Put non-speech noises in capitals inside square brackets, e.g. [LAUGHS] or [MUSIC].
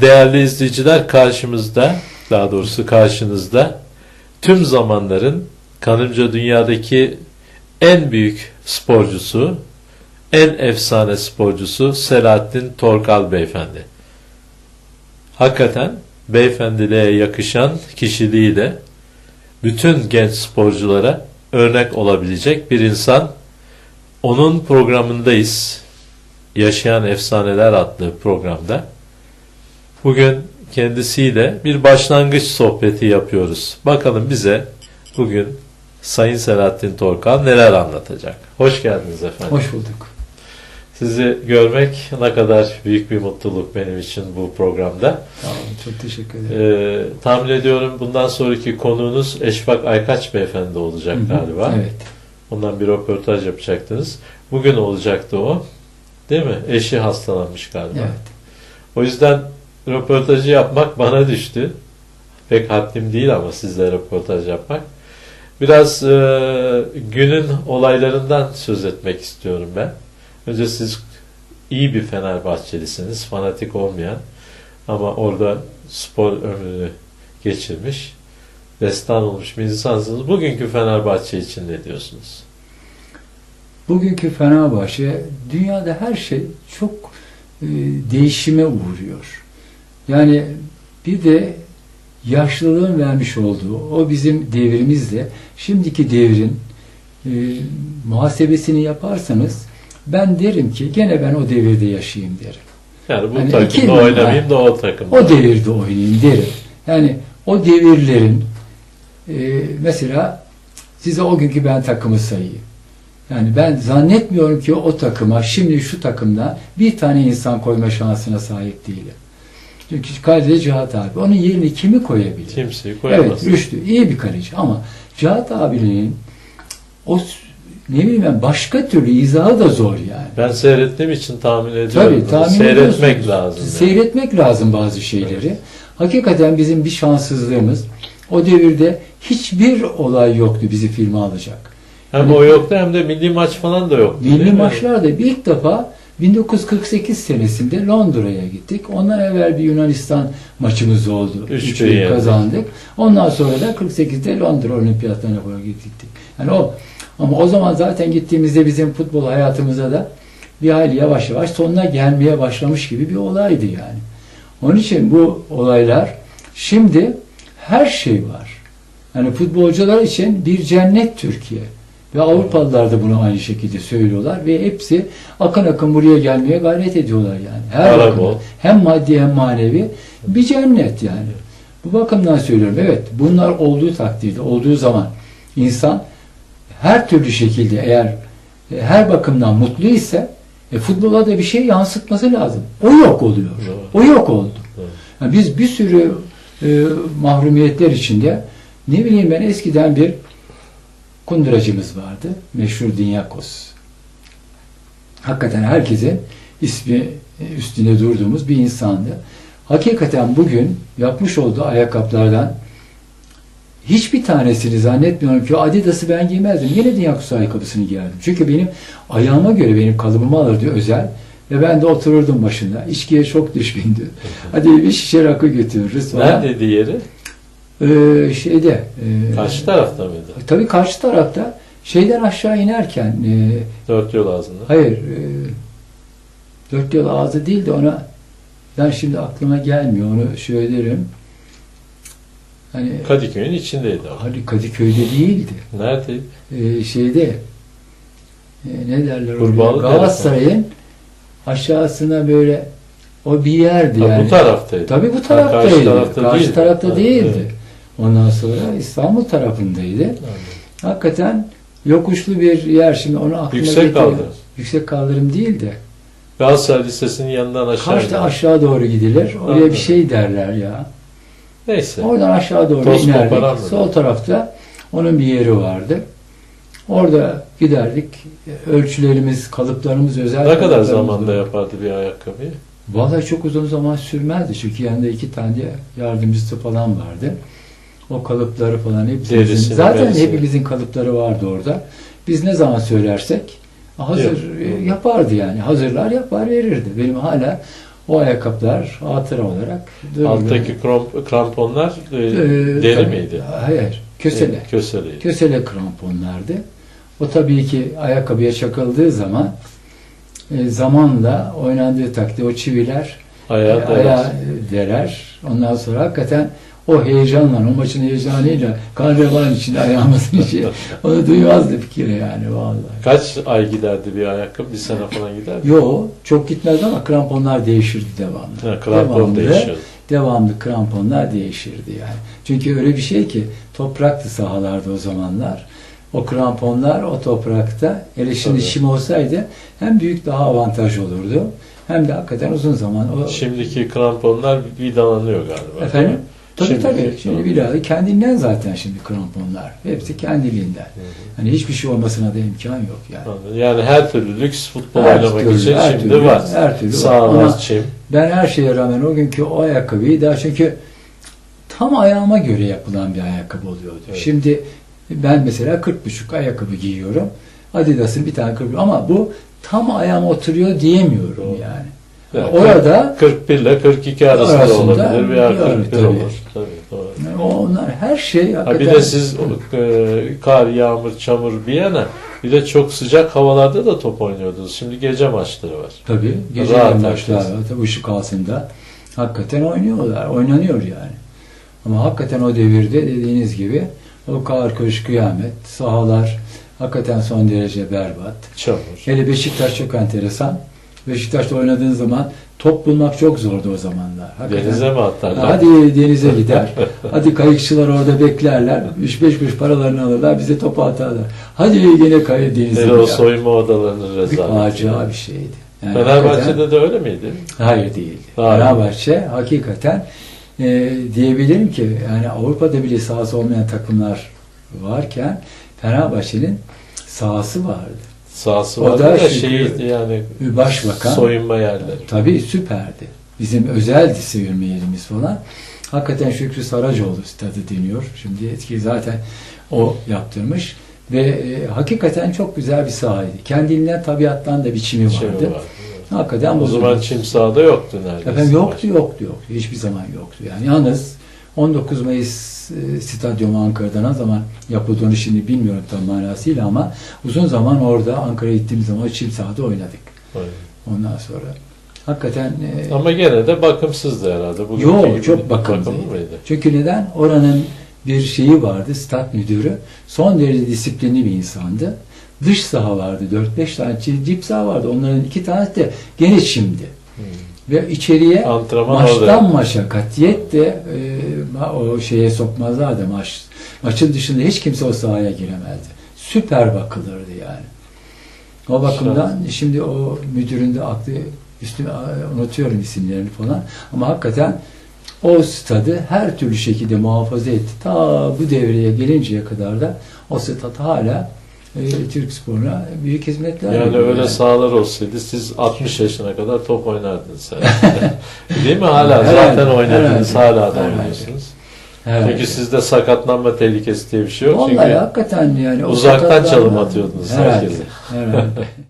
değerli izleyiciler karşımızda, daha doğrusu karşınızda tüm zamanların kanımca dünyadaki en büyük sporcusu, en efsane sporcusu Selahattin Torkal Beyefendi. Hakikaten beyefendiliğe yakışan kişiliğiyle bütün genç sporculara örnek olabilecek bir insan. Onun programındayız. Yaşayan Efsaneler adlı programda. Bugün kendisiyle bir başlangıç sohbeti yapıyoruz. Bakalım bize bugün Sayın Selahattin Torkal neler anlatacak. Hoş geldiniz efendim. Hoş bulduk. Sizi görmek ne kadar büyük bir mutluluk benim için bu programda. Olun. Çok teşekkür ederim. Ee, tahmin ediyorum bundan sonraki konuğunuz Eşfak Aykaç Beyefendi olacak Hı hı. galiba. Evet. Ondan bir röportaj yapacaktınız. Bugün olacaktı o. Değil mi? Eşi hastalanmış galiba. Evet. O yüzden röportajı yapmak bana düştü. Pek haddim değil ama sizle röportaj yapmak. Biraz e, günün olaylarından söz etmek istiyorum ben. Önce siz iyi bir Fenerbahçelisiniz, fanatik olmayan ama orada spor ömrünü geçirmiş, destan olmuş bir insansınız. Bugünkü Fenerbahçe için ne diyorsunuz? Bugünkü Fenerbahçe dünyada her şey çok e, değişime uğruyor. Yani bir de yaşlılığın vermiş olduğu o bizim devrimizle şimdiki devrin e, muhasebesini yaparsanız ben derim ki gene ben o devirde yaşayayım derim. Yani bu Hani takımda oynamayayım da o takımda. O devirde oynayayım derim. Yani o devirlerin e, mesela size o günkü ben takımı sayayım. Yani ben zannetmiyorum ki o takıma şimdi şu takımda bir tane insan koyma şansına sahip değilim. Çünkü kalede Cihat abi. Onun yerine kimi koyabilir? Kimseyi koyamaz. Evet Rüştü iyi bir kaleci ama Cihat abinin o ne bileyim ben başka türlü izahı da zor yani. Ben seyrettiğim için tahmin ediyorum. Tabii tahmin Seyretmek ediyorsunuz. lazım. yani. Seyretmek lazım bazı şeyleri. Hakikaten bizim bir şanssızlığımız o devirde hiçbir olay yoktu bizi filme alacak. Hem o yoktu hem de milli maç falan da yoktu. Milli mi? maçlarda bir ilk defa 1948 senesinde Londra'ya gittik. Ondan evvel bir Yunanistan maçımız oldu. Üç 3 bir yendik. kazandık. Ondan sonra da 48'de Londra Olimpiyatlarına doğru gittik. Yani o ama o zaman zaten gittiğimizde bizim futbol hayatımıza da bir hayli yavaş yavaş sonuna gelmeye başlamış gibi bir olaydı yani. Onun için bu olaylar şimdi her şey var. Yani futbolcular için bir cennet Türkiye. Ve Avrupalılar da bunu aynı şekilde söylüyorlar ve hepsi akın akın buraya gelmeye gayret ediyorlar yani. Her bakımdan. Hem maddi hem manevi bir cennet yani. Bu bakımdan söylüyorum. Evet bunlar olduğu takdirde, olduğu zaman insan her türlü şekilde eğer e, her bakımdan mutlu ise e, futbola da bir şey yansıtması lazım. O yok oluyor. O yok oldu. Yani biz bir sürü e, mahrumiyetler içinde ne bileyim ben eskiden bir kunduracımız vardı. Meşhur Dinyakos. Hakikaten herkesin ismi e, üstünde durduğumuz bir insandı. Hakikaten bugün yapmış olduğu ayakkabılardan hiçbir tanesini zannetmiyorum ki Adidas'ı ben giymezdim. Yine Dinyakos ayakkabısını giyerdim. Çünkü benim ayağıma göre benim kalıbımı alırdı özel. Ve ben de otururdum başında. İçkiye çok düşkündü. Hadi bir şişe rakı götürürüz falan. Neredeydi yeri? Ee, şeyde. e, Karşı tarafta mıydı? Tabii karşı tarafta şeyden aşağı inerken e, Dört yol ağzında. hayır e, dört yol ağzı değil de ona ben şimdi aklıma gelmiyor onu söylerim. Hani Kadıköy'ün içindeydi o. hani Kadıköy'de değildi. Neredeydi? E, şeyde e, ne derler oraya? Kurbağalı Galatasaray'ın aşağısına böyle o bir yerdi Ha, yani. bu taraftaydı. Tabii bu Ha, taraftaydı. Karşı tarafta Karşı değildi. tarafta Ha, değildi. evet. Ondan sonra İstanbul tarafındaydı. Anladım. Hakikaten yokuşlu bir yer. Şimdi onu aklıma Yüksek kaldırım. Yüksek kaldırım değil de. Galatasaray Lisesi'nin yanından aşağı iner. aşağı doğru gidilir. Oraya Anladım. bir şey derler ya. Neyse. Oradan aşağı doğru Toz inerdik. Sol tarafta onun bir yeri vardı. Orada giderdik. Ölçülerimiz, kalıplarımız özel. Ne kadar zamanda yapardı bir ayakkabıyı? Vallahi çok uzun zaman sürmezdi. Çünkü yanında iki tane yardımcısı falan vardı. O kalıpları falan bizim- zaten merisini. hepimizin kalıpları vardı orada. Biz ne zaman söylersek hazır Yok. e, yapardı yani. Hazırlar yapar verirdi. Benim hala o ayakkabılar hatıra olarak duruyor. Alttaki kramp- kramponlar e, Ee, deri tabii- miydi? Hayır, kösele. E, Köseleydi. Kösele kramponlardı. O tabii ki ayakkabıya çakıldığı zaman e, zamanla oynandığı takdirde o çiviler Ayağı e, ayağa derer. Ondan sonra hakikaten o heyecanla, o maçın heyecanıyla kan revan içinde ayağımızın içi [LAUGHS] onu duymazdı bir kere yani vallahi. Kaç ay giderdi bir ayakkabı? Bir sene falan giderdi. Yo çok gitmez ama kramponlar değişirdi devamlı. Ha, krampon Devamlı. değişiyordu. devamlı kramponlar değişirdi yani. Çünkü öyle bir şey ki topraktı sahalarda o zamanlar. O kramponlar o toprakta hele şimdi Tabii. çim olsaydı hem büyük daha avantaj olurdu hem de hakikaten uzun zaman o Şimdiki kramponlar vidalanıyor galiba. efendim tabii Şimdiki tabii şimdi krampon. biraz kendinden zaten şimdi kramponlar hepsi kendiliğinden. Hani hiçbir şey olmasına da imkan yok yani. Yani her türlü lüks futbol Her oynamak türlü, için her şimdi türlü, var. her türlü var. Sağlar, Ama- çim. Ben her şeye rağmen o günkü o ayakkabıyı daha çünkü tam ayağıma göre yapılan bir ayakkabı oluyordu. Evet. Şimdi ben mesela 40 buçuk ayakkabı giyiyorum. Adidas'ın bir tane 40 ama bu tam ayağıma oturuyor diyemiyorum Doğru. yani. Yani Orada 41 ile 42 arasında, Arasında olabilir veya bir ara 41 tabii. olur. Tabii, doğru. onlar her şey Ha, bir de siz e, kar, yağmur, çamur bir yana bir de çok sıcak havalarda da top oynuyordunuz. Şimdi gece maçları var. tabii gece Rahat maçlar var. Tabii ışık altında hakikaten oynuyorlar. Oynanıyor yani. Ama hakikaten o devirde dediğiniz gibi o kar, kış, kıyamet, sahalar hakikaten son derece berbat. Çamur. Hele Beşiktaş çok enteresan. Beşiktaş'ta oynadığın zaman top bulmak çok zordu o zamanlar. Hakikaten. Denize mi atarlar? Hadi denize gider. [LAUGHS] Hadi kayıkçılar orada beklerler. 3-5 kuruş paralarını alırlar. Bize topu atarlar. Hadi yine kayı denize Hele o gider. soyunma odalarının rezaleti. acayip bir şeydi. Yani hakikaten- Fenerbahçe'de de öyle miydi? Hayır değil. Hayır. Fenerbahçe hakikaten e, diyebilirim ki yani Avrupa'da bile sahası olmayan takımlar varken Fenerbahçe'nin sahası vardı. Sahası O vardı da da şeyi yani Başbakan soyunma yerleri. tabii süperdi. Bizim özeldi sevilme yerimiz falan. Hakikaten Şükrü Saracoğlu stadı deniyor. Şimdi etki zaten o yaptırmış. Ve e, hakikaten çok güzel bir sahaydı. Kendinden tabiattan da biçimi vardı. Şey vardı. Hakikaten O zaman çim sahada yoktu neredeyse. Efendim yoktu yoktu yoktu. Hiçbir zaman yoktu. Yani yalnız 19 Mayıs e, stadyumu Ankara'da ne zaman yapıldığını şimdi bilmiyorum tam manasıyla ama uzun zaman orada Ankara'ya gittiğimiz zaman çim sahada oynadık. Aynen. Ondan sonra hakikaten e, Ama gene de bakımsızdı herhalde. Bugünkü Yok, çok bakımlı çünkü neden? Oranın bir şeyi vardı, stat müdürü. Son derece disiplinli bir insandı. Dış saha vardı, 4-5 tane çi- cip saha vardı. Onların iki tanesi de gene çimdi. Hmm. Ve içeriye Antrenman maçtan orada. maça katiyet de e, o şeye sokmazlardı maç. Maçın dışında hiç kimse o sahaya giremezdi. Süper bakılırdı yani. O bakımdan şimdi o müdürün de aklı üstüne unutuyorum isimlerini falan ama hakikaten o stadı her türlü şekilde muhafaza etti. Ta bu devreye gelinceye kadar da o stat hala e, Türk sporuna büyük hizmetler Yani öyle sahalar olsaydı siz 60 yaşına kadar top oynardınız herhalde. [LAUGHS] Değil mi? Hala Herhalde, zaten oynadınız. herhalde, Hala da herhalde. oynuyorsunuz. Evet. Çünkü sizde sakatlanma tehlikesi diye bir şey yok. Vallahi Çünkü hakikaten yani uzaktan çalım atıyordunuz herhalde, herkese. herhalde. [LAUGHS]